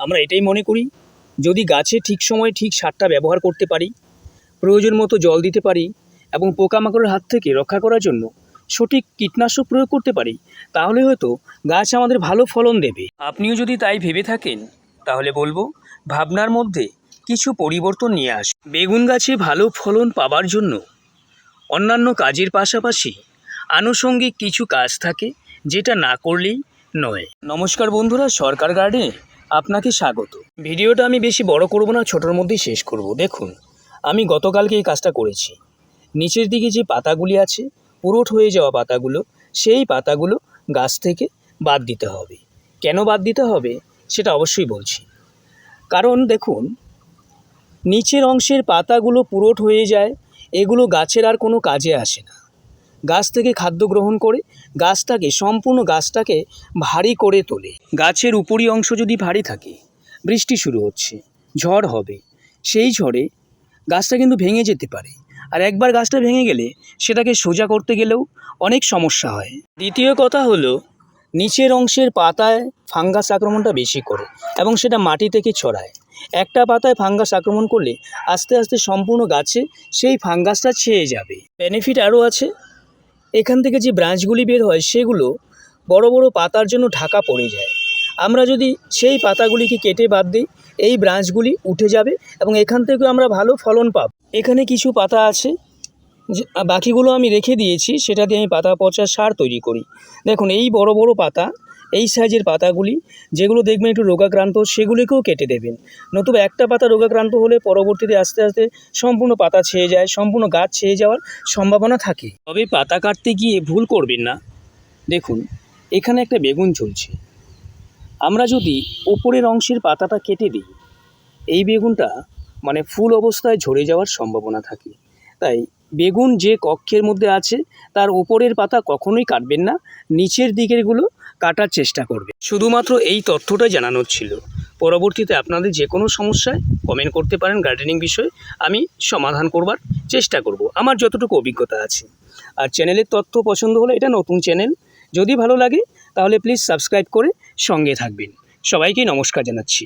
আমরা এটাই মনে করি, যদি গাছে ঠিক সময়ে ঠিক সারটা ব্যবহার করতে পারি, প্রয়োজন মতো জল দিতে পারি এবং পোকামাকড়ের হাত থেকে রক্ষা করার জন্য সঠিক কীটনাশক প্রয়োগ করতে পারি, তাহলে হয়তো গাছ আমাদের ভালো ফলন দেবে। আপনিও যদি তাই ভেবে থাকেন, তাহলে বলব ভাবনার মধ্যে কিছু পরিবর্তন নিয়ে আস। বেগুন গাছে ভালো ফলন পাবার জন্য অন্যান্য কাজের পাশাপাশি আনুষঙ্গিক কিছু কাজ থাকে, যেটা না করলেই নয়। নমস্কার বন্ধুরা, সরকার গার্ডেনে আপনাকে স্বাগত। ভিডিওটা আমি বেশি বড় করব না, ছোটোর মধ্যেই শেষ করব। দেখুন, আমি গতকালকে এই কাজটা করেছি। নিচের দিকে যে পাতাগুলি আছে, পুরোট হয়ে যাওয়া পাতাগুলো, সেই পাতাগুলো গাছ থেকে বাদ দিতে হবে। কেন বাদ দিতে হবে, সেটা অবশ্যই বলছি। কারণ দেখুন, নিচের অংশের পাতাগুলো পুরোট হয়ে যায়, এগুলো গাছের আর কোনো কাজে আসে না। গাছ থেকে খাদ্য গ্রহণ করে, গাছটাকে, সম্পূর্ণ গাছটাকে ভারী করে তোলে। গাছের উপরি অংশ যদি ভারী থাকে, বৃষ্টি শুরু হচ্ছে, ঝড় হবে। সেই ঝড়ে গাছটা কিন্তু ভেঙে যেতে পারে। আর একবার গাছটা ভেঙে গেলে সেটাকে সোজা করতে গেলেও অনেক সমস্যা হয়। দ্বিতীয় কথা হলো, নিচের অংশের পাতায় ফাঙ্গাস আক্রমণটা বেশি করে এবং সেটা মাটি থেকে ছড়ায়। একটা পাতায় ফাঙ্গাস আক্রমণ করলে আস্তে আস্তে সম্পূর্ণ গাছে সেই ফাঙ্গাসটা ছেয়ে যাবে। বেনিফিট আরও আছে। এখান থেকে যে ব্রাঞ্চগুলি বের হয় সেগুলো বড় বড় পাতার জন্য ঢাকা পড়ে যায়। আমরা যদি সেই পাতাগুলিকে কেটে বাদ দিই, এই ব্রাঞ্চগুলি উঠে যাবে এবং এখান থেকে আমরা ভালো ফলন পাব। এখানে কিছু পাতা আছে বাকিগুলো আমি রেখে দিয়েছি, সেটা দিয়ে আমি পাতা পচা সার তৈরি করি। দেখুন, এই বড় বড় পাতা এই সাইজের পাতাগুলি, যেগুলো দেখবেন একটু রোগাক্রান্ত, সেগুলিকেও কেটে দেবেন। নতুবা একটা পাতা রোগাক্রান্ত হলে পরবর্তীতে আস্তে আস্তে সম্পূর্ণ পাতা ছেয়ে যায়, সম্পূর্ণ গাছ ছেয়ে যাওয়ার সম্ভাবনা থাকে। তবে পাতা কাটতে গিয়ে ভুল করবেন না। দেখুন, এখানে একটা বেগুন চলছে আমরা যদি ওপরের অংশের পাতাটা কেটে দিই, এই বেগুনটা মানে ফুল অবস্থায় ঝরে যাওয়ার সম্ভাবনা থাকে। তাই বেগুন যে কক্ষের মধ্যে আছে, তার ওপরের পাতা কখনোই কাটবেন না, নিচের দিকেরগুলো কাটার চেষ্টা করবে শুধুমাত্র এই তথ্যটাই জানানোর ছিল। পরবর্তীতে আপনাদের যে কোনো সমস্যায় কমেন্ট করতে পারেন গার্ডেনিং বিষয়ে, আমি সমাধান করবার চেষ্টা করব। আমার যতটুকু অভিজ্ঞতা আছে। আর চ্যানেলের তথ্য পছন্দ হলে এটা নতুন চ্যানেল যদি ভালো লাগে, তাহলে প্লিজ সাবস্ক্রাইব করে সঙ্গে থাকবেন। সবাইকে নমস্কার জানাচ্ছি।